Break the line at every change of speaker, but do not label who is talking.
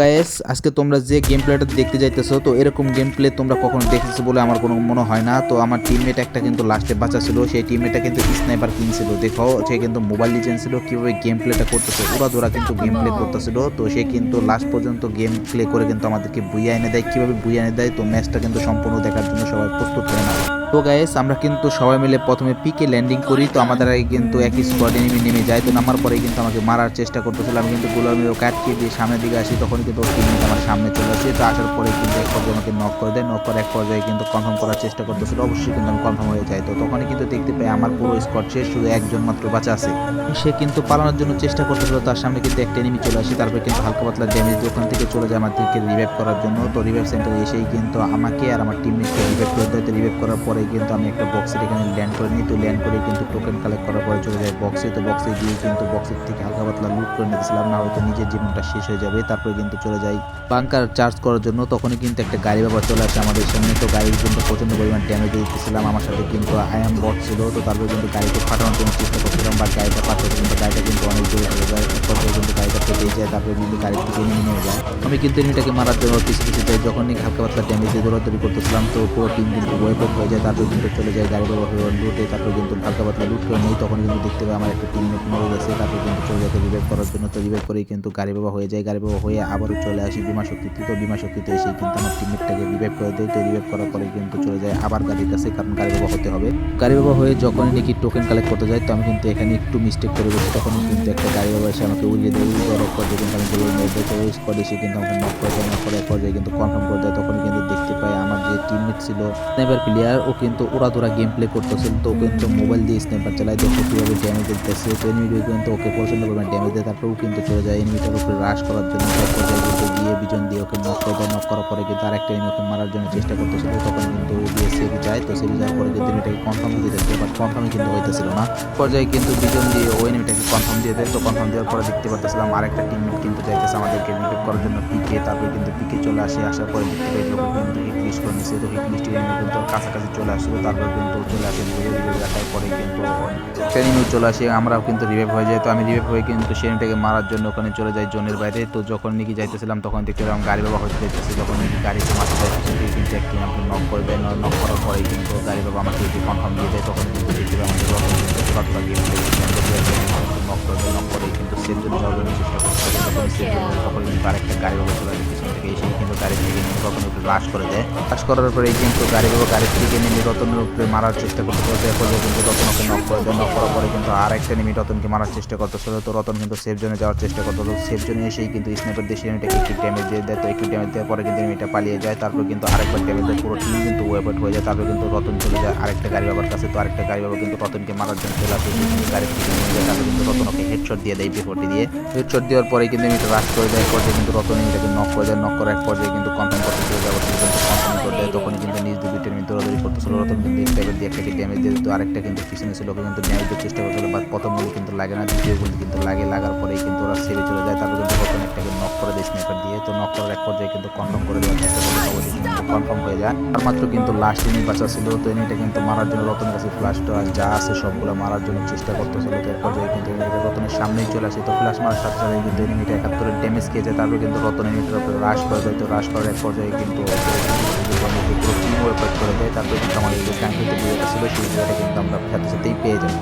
Guys আজকে তোমরা যে গেম প্লেটা দেখতে যাইতেছো, তো এরকম গেম প্লে তোমরা কখনো দেখেছ বলে আমার কোনো মনে হয় না। তো আমার টিমমেট একটা কিন্তু লাস্টে বাঁচা ছিল, সেই টিমমেটটা কিন্তু স্নাইপার কিনছিল দেখো, সে কিন্তু মোবাইল লিজেন্ড ছিল, কীভাবে গেম প্লেটা করতেছে ওরা দোরা কিন্তু গেম প্লে করতেছিল। তো সে কিন্তু লাস্ট পর্যন্ত গেম প্লে করে কিন্তু আমাদেরকে বুইয়া এনে দেয়। কীভাবে বুইয়া এনে দেয়, তো ম্যাচটা কিন্তু সম্পূর্ণ দেখার জন্য সবাই প্রস্তুত হয়ে না তো গাইস আমরা কিন্তু সবাই মিলে প্রথমে পিকে ল্যান্ডিং করি। তো আমাদের আগে কিন্তু একই স্কোয়াড এনিমি নেমে যায়। তো নামার পরে কিন্তু আমাকে মারার চেষ্টা করতেছিল। আমি কিন্তু গোলামি ও কাটকে দিয়ে সামনের দিকে আসি। তখন কিন্তু ওর টিমমেট আমার সামনে চলে আসে। তো আসার পরে কিন্তু এক পর্যায়ে আমাকে নক করে দেয়। নক করে এক পর্যায়ে কিন্তু কনফার্ম করার চেষ্টা করতেছিল। অবশ্যই কিন্তু আমি কনফার্ম হয়ে যাই। তো তখনই কিন্তু দেখতে পাই আমার পুরো স্কোয়াড শেষ। শুধু একজন মাত্র বাঁচা আছে। সে কিন্তু পালানোর জন্য চেষ্টা করতেছিল। তার সামনে কিন্তু একটা এনিমি চলে আসে। তারপরে কিন্তু হালকা পাতলা ড্যামেজ দিয়ে ওখান থেকে চলে যায় আমাদেরকে রিভাইভ করার জন্য। তো রিভাইভ সেন্টারে এসেই কিন্তু আমাকে আর আমার টিমমেটকে রিভাইভ করে দেয়। তো রিভাইভ করার পরে কিন্তু আমি একটা বক্সের এখানে ল্যান্ড করে নিই। তো ল্যান্ড করে কিন্তু টোকেন কালেক্ট করার পরে চলে যায় বক্সে তো বক্সে গিয়ে কিন্তু বক্সের থেকে হালকা পাতলা লুট করে নিতেছিলাম। না হয়তো নিজের জীবনটা শেষ হয়ে যাবে। তারপরে কিন্তু চলে যাই বাংকার চার্জ করার জন্য। তখনই কিন্তু একটা গাড়ি বাবা চলে আসে আমাদের সামনে। তো গাড়ির কিন্তু প্রচণ্ড পরিমাণ ড্যামেজ দিতেছিলাম আমার সাথে কিন্তু আয়াম বট ছিল। তো তারপরে কিন্তু গাড়িকে ফাটানোর জন্য চেষ্টা করছিলাম। বা গাড়িটা ফাটাতে কিন্তু গাড়িটা কিন্তু অনেক জোরে চলে যায়। কিন্তু গাড়িটা ফেটে যায়। তারপরে কিন্তু গাড়ির থেকে নিয়ে যায়। আমি কিন্তু এটাকে মারার জন্য পিছু পিছু যাই। যখন নাকি হালকা পাতলা ড্যামেজ দিয়ে দৌড়াদৌড়ি করতেছিলাম, তো পুরো টিম কিন্তু ওয়েপক হয়ে যায়। তারপরে কিন্তু চলে যায়, গাড়ি বাবা হয়ে লুটে, তারপরে কিন্তু হালকা পাতলা লুট করে নেই তখন কিন্তু দেখতে পাই আমার একটা টিমমেট মরে গেছে। তারপর কিন্তু চলে যায় রিভাইভ করার জন্য। তো রিভাইভ করেই কিন্তু গাড়ি বাবা হয়ে যায়। গাড়ি বাবা হয়ে আবারও চলে আসি বিমা শক্তিতে। তো বিমা শক্তিতে এসে কিন্তু আমার টিমমেটটাকে রিভাইভ করে দেয়। তো রিভাইভ করার পরে কিন্তু চলে যায় আবার গাড়ির কাছে, কারণ গাড়ি বাবা হতে হবে। গাড়ি বাবা হয়ে যখন নাকি টোকেন কালেক্ট করতে যায়, তো আমি কিন্তু এখানে একটু মিস্টেক করে বসি। তখন কিন্তু একটা গাড়ি বাবা এসে আমাকে উড়িয়ে দেয়। উড়িয়ে দেওয়ার পর্যায়ে কিন্তু আমি গুলো মেরে দেয় তো ওই এসে কিন্তু আমাকে নক করে দেয়। নক করার পর্যায়ে কিন্তু কনফার্ম করে দেয়। তখন কিন্তু দেখতে পাই আমার যে টিমমেট ছিল স্নাইপার প্লেয়ার ও কিন্তু ওরা গেম প্লে করতেছিল তো কিন্তু মোবাইল দিয়ে স্নাইপার চালায়, দেখো কীভাবে ড্যামেজ দিতেছে। তো এনিমিটি কিন্তু ওকে প্রচণ্ড পরিমাণে ড্যামেজ দেয় তারপরেও কিন্তু চলে যায়। এনিমিটার উপরে হ্রাস করার জন্য কিন্তু গিয়ে বিজন দিয়ে ওকে নক করে নক করার পরে কিন্তু আরেকটা এনিমি ওকে মারার জন্য চেষ্টা করতেছিল, তখন কিন্তু যায়, তো সেভি যাওয়ার পরে কিন্তু এটাকে কনফার্ম দিয়ে দিচ্ছে বাট কনফার্মই কিন্তু হইতেছিল না। পর্যায়ে কিন্তু দুজন দিয়ে ওই এনিমিটাকে কনফার্ম দিয়ে দেয়, তো কনফার্ম দেওয়ার পরে দেখতে পাচ্ছিলাম আরেকটা টিমমেট কিন্তু যাইতেছে আমাদেরকে রিভিভ করার জন্য পিকে তারপরে কিন্তু পিকে চলে আসে, আসার পরে দেখতে পাই কিন্তু হিট লিস্ট করে নিচ্ছে তো হিট লিস্ট এনিমি কিন্তু কাছাকাছি চলে আসলো তারপরে কিন্তু চলে আসে রাখার পরে কিন্তু ট্রেনিংও চলে আসে, আমরাও কিন্তু রিভাইভ হয়ে যায় তো আমি রিভাইভ হয়ে কিন্তু সেনিটাকে মারার জন্য ওখানে চলে যাই জোনের বাইরে, তো যখন নাকি যাইতেছিলাম তখন দেখতে পেলাম গাড়ি বাবা হতে যাইতেছে যখন নাকি গাড়িতে মারতে যাইতেছে কিন্তু একটি আমাকে নক করে দেয় নক করার পরে কিন্তু গাড়ি আমাকে কনফার্ম দিয়ে দেয় তখন কিন্তু আমাদের রকম সেফ জন্য যাওয়ার চেষ্টা করছে। তখন জন্য তখন কিন্তু আরেকটা গাড়ি বাবা চলে আসে পিছন থেকে এসে কিন্তু গাড়ি থেকে নিয়ে তখন একটু রাশ করে দেয়। রাশ করার পরে কিন্তু গাড়ি বাবা গাড়ি থেকে নেমে রতনের উপরে মারার চেষ্টা করতে করতে পর্যায়ে কিন্তু রতন নক করে দেয়। নক করার পরে কিন্তু আর একটা রতনকে মারার চেষ্টা করতেছিল তো রতন কিন্তু সেফ জোনে যাওয়ার চেষ্টা করতো তো সেফ জোনে এসেই কিন্তু স্নাইপার দিয়ে এনিমিটাকে একটি ড্যামেজ দিয়ে দেয়। তো একটি ড্যামেজ দেওয়ার পরে কিন্তু এনিমিটা পালিয়ে যায়। তারপর কিন্তু আরেকবার ড্যামেজ দেয়। পুরো টিম কিন্তু ওয়েপট হয়ে যায়। তারপর কিন্তু রতন চলে যায় আরেকটা গাড়ি বাবার কাছে। তো আরেকটা গাড়ি বাবা কিন্তু রতনকে মারার জন্য চলে আসে। গাড়ি থেকে নেমে যায়। তারপর কিন্তু ওকে হেডশট দিয়ে দেয় বিফোরটি দিয়ে। হেডশট দেওয়ার পরে কিন্তু এমিটা রাশ করে দেয় পর্যায়ে কিন্তু রতন এমিটাকে নক করে দেয়। নক করার এক পর্যায়ে কিন্তু কনফার্ম করতে চলে যাওয়ার কিন্তু কনফার্ম করে দেয় তখন কিন্তু নিজ দুইটার মধ্যে দৌড়াদৌড়ি করতেছিল রতন কিন্তু স্টাইপের দিয়ে একটাকে ড্যামেজ দিয়ে দিত আরেকটা কিন্তু পিছনে ছিল ওকে কিন্তু ড্যামেজ দেওয়ার চেষ্টা করছিল বাট প্রথম গুলি কিন্তু লাগে না দ্বিতীয় গুলি কিন্তু লাগে লাগার পরেই কিন্তু ওরা সেরে চলে যায়। তারপর কিন্তু রতন একটাকে নক করে দেয় স্নাইপার দিয়ে। তো নক করার এক পর্যায়ে কিন্তু কনফার্ম করে দেওয়ার চেষ্টা কনফার্ম হয়ে যায়। আর মাত্র কিন্তু লাস্ট এনিমি বাঁচা ছিল তো এনিটা কিন্তু মারার জন্য রতনের কাছে ফ্লাশ টলাশ যা আছে সবগুলো মারার জন্য চেষ্টা করতেছিল। তো এক পর্যায়ে সামনেই চলে আসে। তো ফ্ল্যাশ মারার সাথে সাথে কিন্তু এনিমিটা একাত্তরের ড্যামেজ খেয়ে যায় তারপর কিন্তু রতন এনিমিটার উপরে হ্রাস করা যায়। তো রাশ করার এক পর্যায়ে কিন্তু পুরো টিম ওয়ার্ক করে দেয়। তারপর কিন্তু আমাদের যে কাঙ্ক্ষিত ছিল, সেই বিয়েটা কিন্তু আমরা সাথে সাথেই পেয়ে যাই।